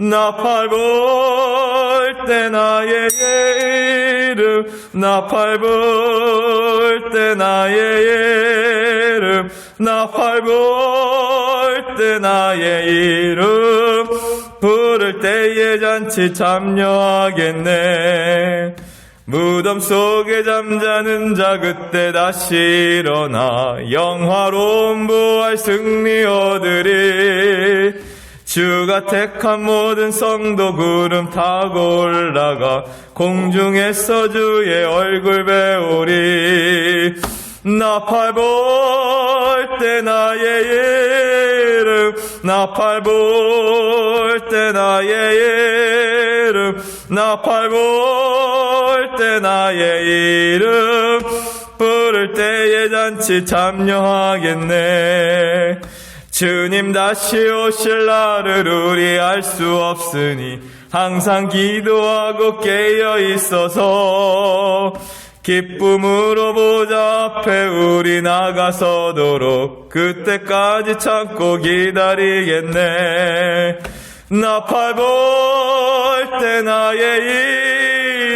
나팔 불 때 나의 이름 나팔 불 때 나의 이름 나팔 불 때 나의 이름. 부를 때에 잔치 참여하겠네. 무덤 속에 잠자는 자 그때 다시 일어나 영화로운 부활 승리 얻으리 주가 택한 모든 성도 구름 타고 올라가 공중에서 주의 얼굴 배우리. 나팔 불때 나의 이름 나팔 불때 나의 이름 나팔 불때 나의 이름. 부를 때에 잔치 참여하겠네 주님 다시 오실 날을 우리 알 수 없으니 항상 기도하고 깨어 있어서 기쁨으로 보좌 앞에 우리 나가서도록 그때까지 참고 기다리겠네. 나팔 불때 나의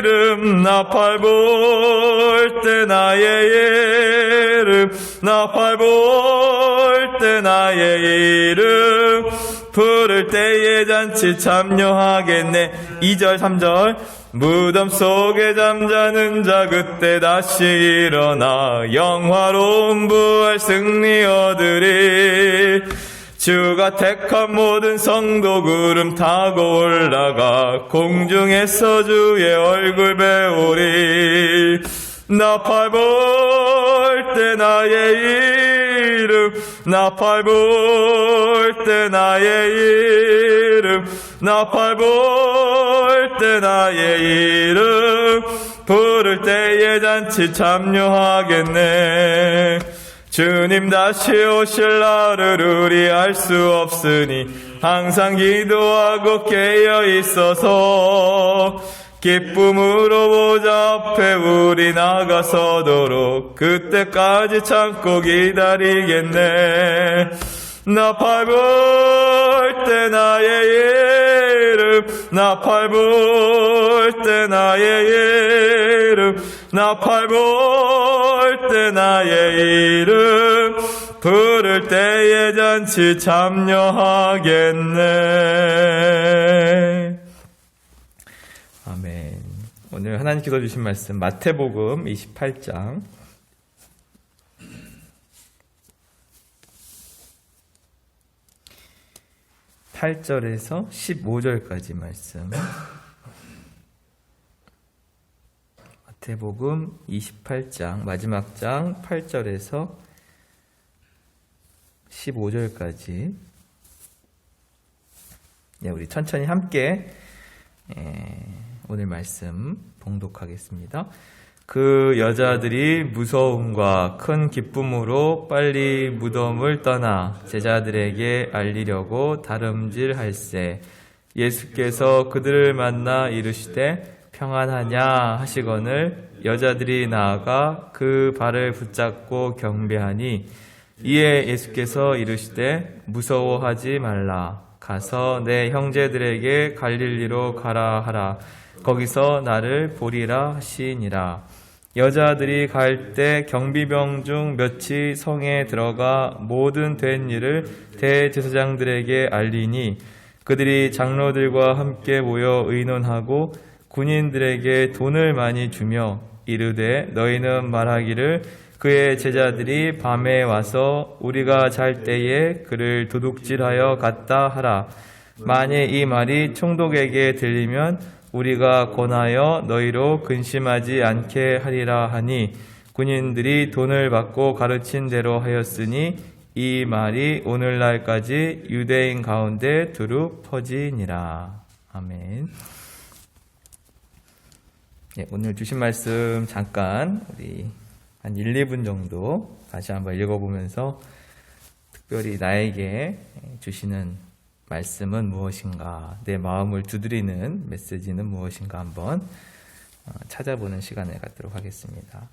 이름 나팔 불때 나의 이름 나팔 불때 나의 이름. 부를 때에 잔치 참여하겠네. 2절 3절. 무덤 속에 잠자는 자 그때 다시 일어나 영화로운 부활 승리 얻으리 주가 택한 모든 성도 구름 타고 올라가 공중에서 주의 얼굴 배우리. 나팔 불 때 나의 이름 나팔 불 때 나의 이름 나팔 불 때 나의 이름. 부를 때에 잔치 참여하겠네 주님 다시 오실 날을 우리 알 수 없으니 항상 기도하고 깨어 있어서 기쁨으로 보좌 앞에 우리 나가서도록 그때까지 참고 기다리겠네. 나팔 불때 나의 이름 나팔 불때 나의 이름 나 팔불때 나의 이름 부를 때에 잔치 참여하겠네. 아멘. 오늘 하나님께서 주신 말씀 마태복음 28장. 8절에서 15절까지 말씀. 마태복음 28장 마지막 장 8절에서 15절까지 네, 우리 천천히 함께 예, 오늘 말씀 봉독하겠습니다. 그 여자들이 무서움과 큰 기쁨으로 빨리 무덤을 떠나 제자들에게 알리려고 다름질할세 예수께서 그들을 만나 이르시되 평안하냐 하시거늘 여자들이 나아가 그 발을 붙잡고 경배하니 이에 예수께서 이르시되 무서워하지 말라. 가서 내 형제들에게 갈릴리로 가라 하라. 거기서 나를 보리라 하시니라. 여자들이 갈 때 경비병 중 몇이 성에 들어가 모든 된 일을 대제사장들에게 알리니 그들이 장로들과 함께 모여 의논하고 군인들에게 돈을 많이 주며 이르되 너희는 말하기를 그의 제자들이 밤에 와서 우리가 잘 때에 그를 도둑질하여 갔다 하라. 만일 이 말이 총독에게 들리면 우리가 권하여 너희로 근심하지 않게 하리라 하니 군인들이 돈을 받고 가르친 대로 하였으니 이 말이 오늘날까지 유대인 가운데 두루 퍼지니라. 아멘. 예, 오늘 주신 말씀 잠깐 우리 한 1, 2분 정도 다시 한번 읽어보면서 특별히 나에게 주시는 말씀은 무엇인가, 내 마음을 두드리는 메시지는 무엇인가 한번 어, 찾아보는 시간을 갖도록 하겠습니다.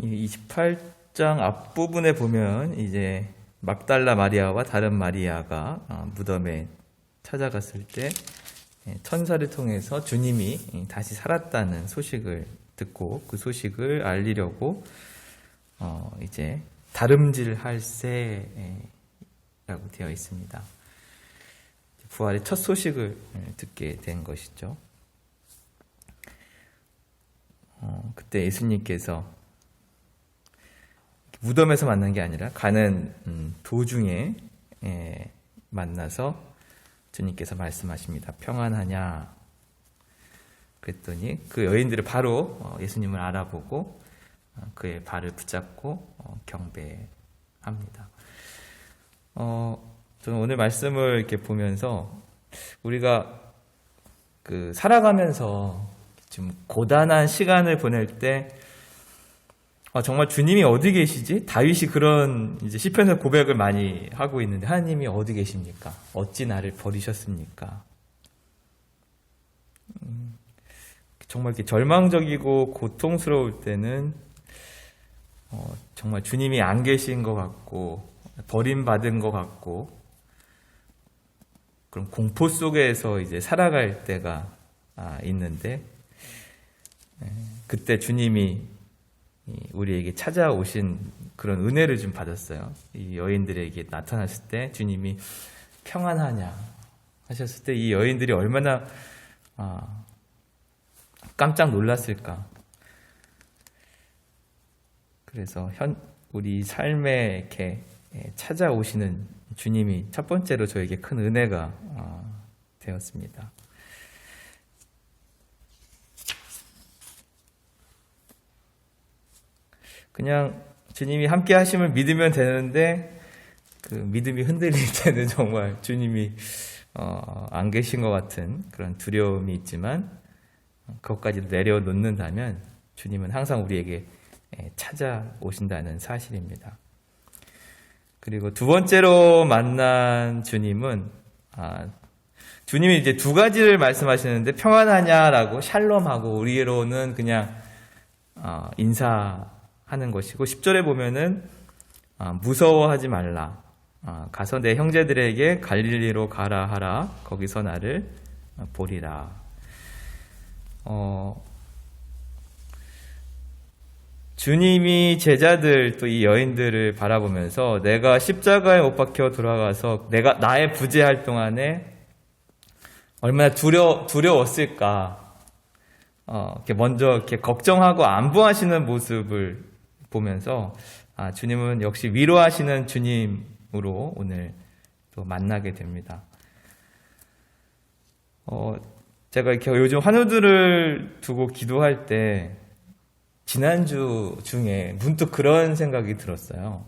28장 앞부분에 보면 이제 막달라 마리아와 다른 마리아가 어, 무덤에 찾아갔을 때 예, 천사를 통해서 주님이 다시 살았다는 소식을 듣고 그 소식을 알리려고 어 이제 다름질할 새라고 되어 있습니다. 부활의 첫 소식을 예, 듣게 된 것이죠. 어, 그때 예수님께서 무덤에서 만난 게 아니라 가는 음, 도중에 예, 만나서 주님께서 말씀하십니다. 평안하냐? 그랬더니 그 여인들이 바로 어, 예수님을 알아보고 어, 그의 발을 붙잡고 어, 경배합니다. 어, 저는 오늘 말씀을 이렇게 보면서 우리가 그 살아가면서 좀 고단한 시간을 보낼 때 아, 정말 주님이 어디 계시지? 다윗이 그런 이제 시편의 고백을 많이 하고 있는데 하나님이 어디 계십니까? 어찌 나를 버리셨습니까? 음, 정말 이렇게 절망적이고 고통스러울 때는 어, 정말 주님이 안 계신 것 같고 버림받은 것 같고 그럼 공포 속에서 이제 살아갈 때가 아, 있는데 예, 그때 주님이 이 우리에게 찾아오신 그런 은혜를 좀 받았어요. 이 여인들에게 나타났을 때 주님이 평안하냐 하셨을 때 이 여인들이 얼마나 아, 깜짝 놀랐을까. 그래서 현 우리 삶에 이렇게 예, 찾아오시는 주님이 첫 번째로 저에게 큰 은혜가 아, 되었습니다. 그냥 주님이 함께 하심을 믿으면 되는데 그 믿음이 흔들릴 때는 정말 주님이 어, 안 계신 것 같은 그런 두려움이 있지만 그것까지 내려놓는다면 주님은 항상 우리에게 예, 찾아오신다는 사실입니다. 그리고 두 번째로 만난 주님은 아, 주님이 이제 두 가지를 말씀하시는데 평안하냐라고 샬롬하고 우리로는 그냥 어, 인사 하는 것이고 10절에 보면은 아, 무서워하지 말라. 아, 가서 내 형제들에게 갈릴리로 가라 하라. 거기서 나를 보리라. 어, 주님이 제자들 또 이 여인들을 바라보면서 내가 십자가에 못 박혀 돌아가서 내가 나의 부재할 동안에 얼마나 두려 두려웠을까. 어, 이렇게 먼저 이렇게 걱정하고 안부하시는 모습을 보면서 아, 주님은 역시 위로하시는 주님으로 오늘 또 만나게 됩니다. 어, 제가 이렇게 요즘 환우들을 두고 기도할 때 지난주 중에 문득 그런 생각이 들었어요.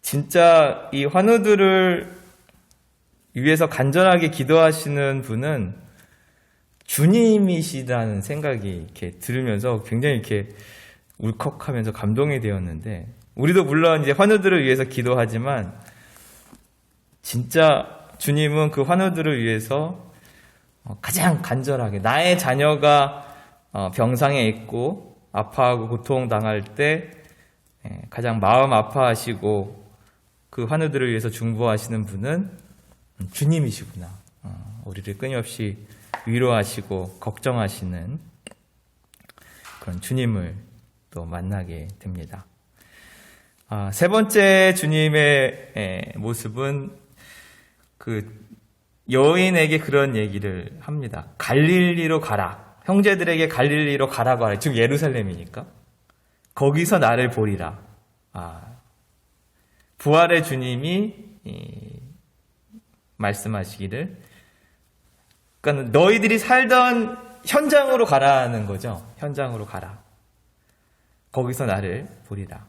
진짜 이 환우들을 위해서 간절하게 기도하시는 분은 주님이시라는 생각이 이렇게 들으면서 굉장히 이렇게 울컥하면서 감동이 되었는데 우리도 물론 이제 환우들을 위해서 기도하지만 진짜 주님은 그 환우들을 위해서 어, 가장 간절하게 나의 자녀가 어, 병상에 있고 아파하고 고통 당할 때 예, 가장 마음 아파하시고 그 환우들을 위해서 중보하시는 분은 주님이시구나. 어, 우리를 끊임없이 위로하시고 걱정하시는 그런 주님을 또 만나게 됩니다. 아, 세 번째 주님의 예, 모습은 그 여인에게 그런 얘기를 합니다. 갈릴리로 가라. 형제들에게 갈릴리로 가라고 하라. 지금 예루살렘이니까. 거기서 나를 보리라. 아, 부활의 주님이 이, 말씀하시기를. 그러니까 너희들이 살던 현장으로 가라는 거죠. 현장으로 가라. 거기서 나를 보리라.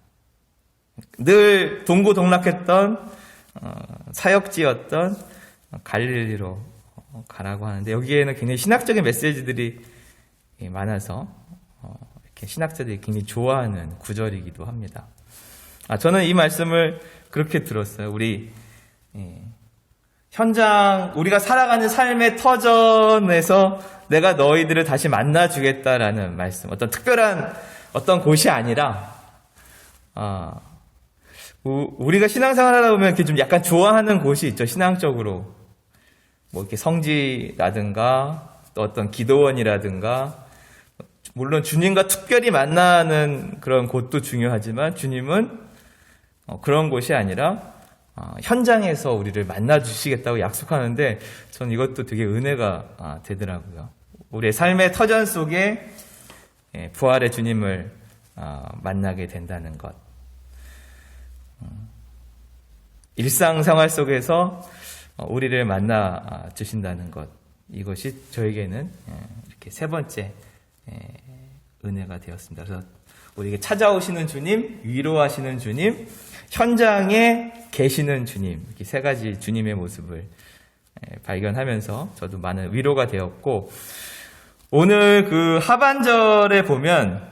늘 동고동락했던 어, 사역지였던 갈릴리로 가라고 하는데 여기에는 굉장히 신학적인 메시지들이 많아서 어, 이렇게 신학자들이 굉장히 좋아하는 구절이기도 합니다. 아, 저는 이 말씀을 그렇게 들었어요. 우리 예, 현장 우리가 살아가는 삶의 터전에서 내가 너희들을 다시 만나 주겠다라는 말씀. 어떤 특별한 어떤 곳이 아니라 아, 우리가 신앙생활 하다 보면 이렇게 좀 약간 좋아하는 곳이 있죠. 신앙적으로. 뭐 이렇게 성지라든가 또 어떤 기도원이라든가 물론 주님과 특별히 만나는 그런 곳도 중요하지만 주님은 어, 그런 곳이 아니라 어, 현장에서 우리를 만나 주시겠다고 약속하는데 저는 이것도 되게 은혜가 아, 되더라고요. 우리의 삶의 터전 속에 예, 부활의 주님을 어, 만나게 된다는 것. 일상생활 속에서 우리를 만나 아, 주신다는 것. 이것이 저에게는 예, 이렇게 세 번째 예, 은혜가 되었습니다. 그래서 우리에게 찾아오시는 주님, 위로하시는 주님, 현장에 계시는 주님, 이렇게 세 가지 주님의 모습을 예, 발견하면서 저도 많은 위로가 되었고, 오늘 그 하반절에 보면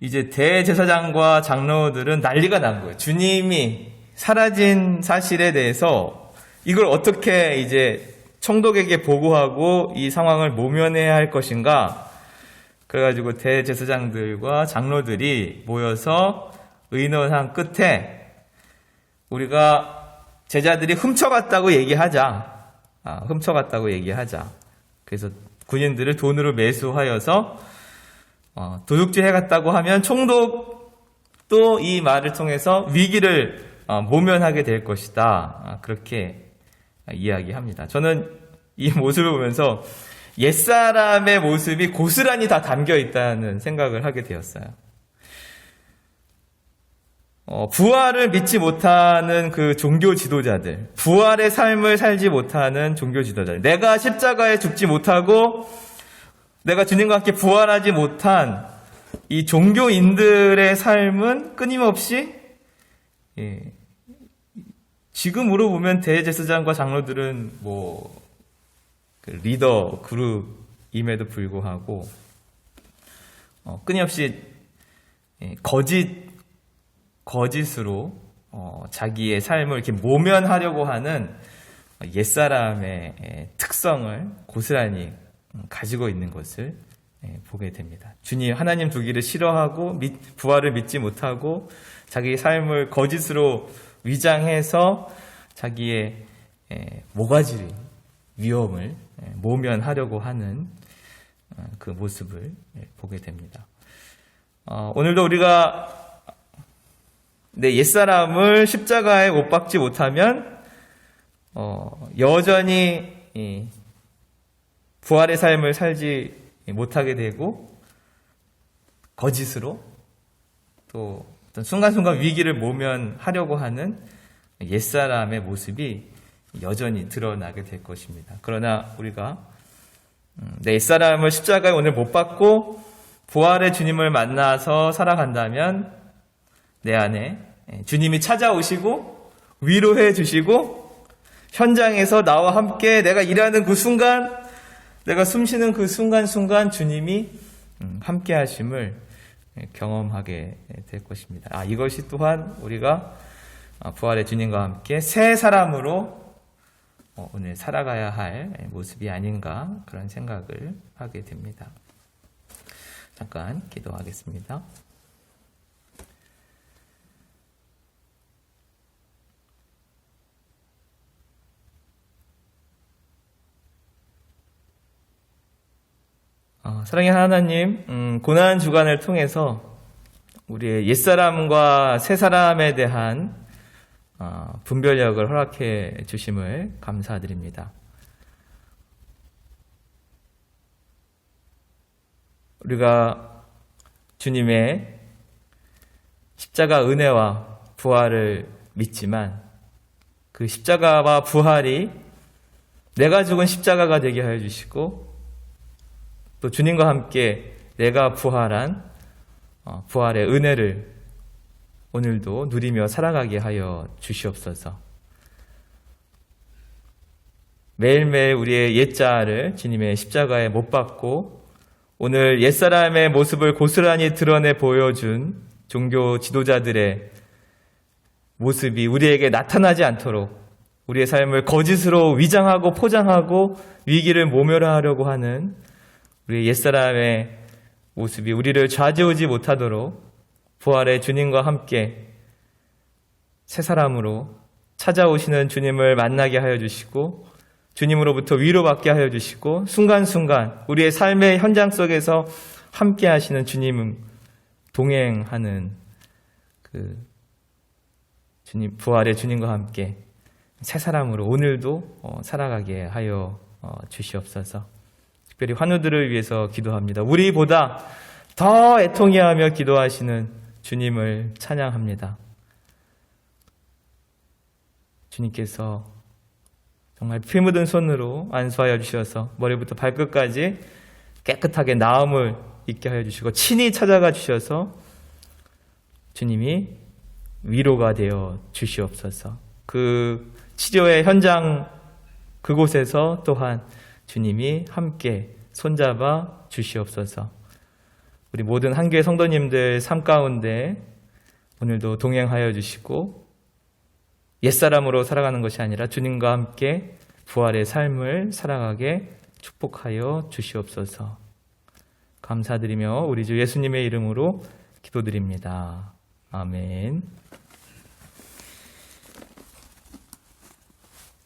이제 대제사장과 장로들은 난리가 난 거예요. 주님이 사라진 사실에 대해서 이걸 어떻게 이제 총독에게 보고하고 이 상황을 모면해야 할 것인가 그래가지고 대제사장들과 장로들이 모여서 의논한 끝에 우리가 제자들이 훔쳐갔다고 얘기하자. 아, 훔쳐갔다고 얘기하자. 그래서 군인들을 돈으로 매수하여서 어, 도둑질 해갔다고 하면 총독도 이 말을 통해서 위기를 어, 모면하게 될 것이다. 아, 그렇게 이야기합니다. 저는 이 모습을 보면서 옛사람의 모습이 고스란히 다 담겨 있다는 생각을 하게 되었어요. 어, 부활을 믿지 못하는 그 종교 지도자들, 부활의 삶을 살지 못하는 종교 지도자들, 내가 십자가에 죽지 못하고 내가 주님과 함께 부활하지 못한 이 종교인들의 삶은 끊임없이 예, 지금으로 보면 대제사장과 장로들은 뭐 그 리더 그룹임에도 불구하고 어, 끊임없이 예, 거짓 거짓으로 어, 자기의 삶을 이렇게 모면하려고 하는 옛사람의 예, 특성을 고스란히 가지고 있는 것을 예, 보게 됩니다. 주님 하나님 두기를 싫어하고 믿- 부활을 믿지 못하고 자기 삶을 거짓으로 위장해서 자기의 예, 모가지 위험을 예, 모면하려고 하는 어, 그 모습을 예, 보게 됩니다. 어, 오늘도 우리가 내 옛사람을 십자가에 못 박지 못하면 어, 여전히 이 부활의 삶을 살지 못하게 되고 거짓으로 또 어떤 순간순간 위기를 모면하려고 하는 옛사람의 모습이 여전히 드러나게 될 것입니다. 그러나 우리가 음, 내 옛사람을 십자가에 오늘 못 박고 부활의 주님을 만나서 살아간다면 내 안에 예, 주님이 찾아오시고 위로해 주시고 현장에서 나와 함께 내가 일하는 그 순간 내가 숨쉬는 그 순간순간 주님이 음, 함께 하심을 예, 경험하게 될 것입니다. 아, 이것이 또한 우리가 아, 부활의 주님과 함께 새 사람으로 어, 오늘 살아가야 할 모습이 아닌가 그런 생각을 하게 됩니다. 잠깐 기도하겠습니다. 사랑의 하나님, 음, 고난 주간을 통해서 우리의 옛사람과 새사람에 대한 어, 분별력을 허락해 주심을 감사드립니다. 우리가 주님의 십자가 은혜와 부활을 믿지만 그 십자가와 부활이 내가 죽은 십자가가 되게 하여 주시고 또 주님과 함께 내가 부활한 어, 부활의 은혜를 오늘도 누리며 살아가게 하여 주시옵소서. 매일매일 우리의 옛자를 주님의 십자가에 못 박고 오늘 옛사람의 모습을 고스란히 드러내 보여준 종교 지도자들의 모습이 우리에게 나타나지 않도록 우리의 삶을 거짓으로 위장하고 포장하고 위기를 모멸하려고 하는 우리 옛사람의 모습이 우리를 좌지우지 못하도록 부활의 주님과 함께 새 사람으로 찾아오시는 주님을 만나게 하여 주시고 주님으로부터 위로받게 하여 주시고 순간순간 우리의 삶의 현장 속에서 함께 하시는 주님은 동행하는 그 주님 부활의 주님과 함께 새 사람으로 오늘도 어, 살아가게 하여 어, 주시옵소서. 특별히 환우들을 위해서 기도합니다. 우리보다 더 애통해하며 기도하시는 주님을 찬양합니다. 주님께서 정말 피 묻은 손으로 안수하여 주셔서 머리부터 발끝까지 깨끗하게 나음을 있게 하여 주시고 친히 찾아가 주셔서 주님이 위로가 되어 주시옵소서. 그 치료의 현장 그곳에서 또한 주님이 함께 손잡아 주시옵소서. 우리 모든 한교회 성도님들 삶 가운데 오늘도 동행하여 주시고 옛사람으로 살아가는 것이 아니라 주님과 함께 부활의 삶을 살아가게 축복하여 주시옵소서. 감사드리며 우리 주 예수님의 이름으로 기도드립니다. 아멘.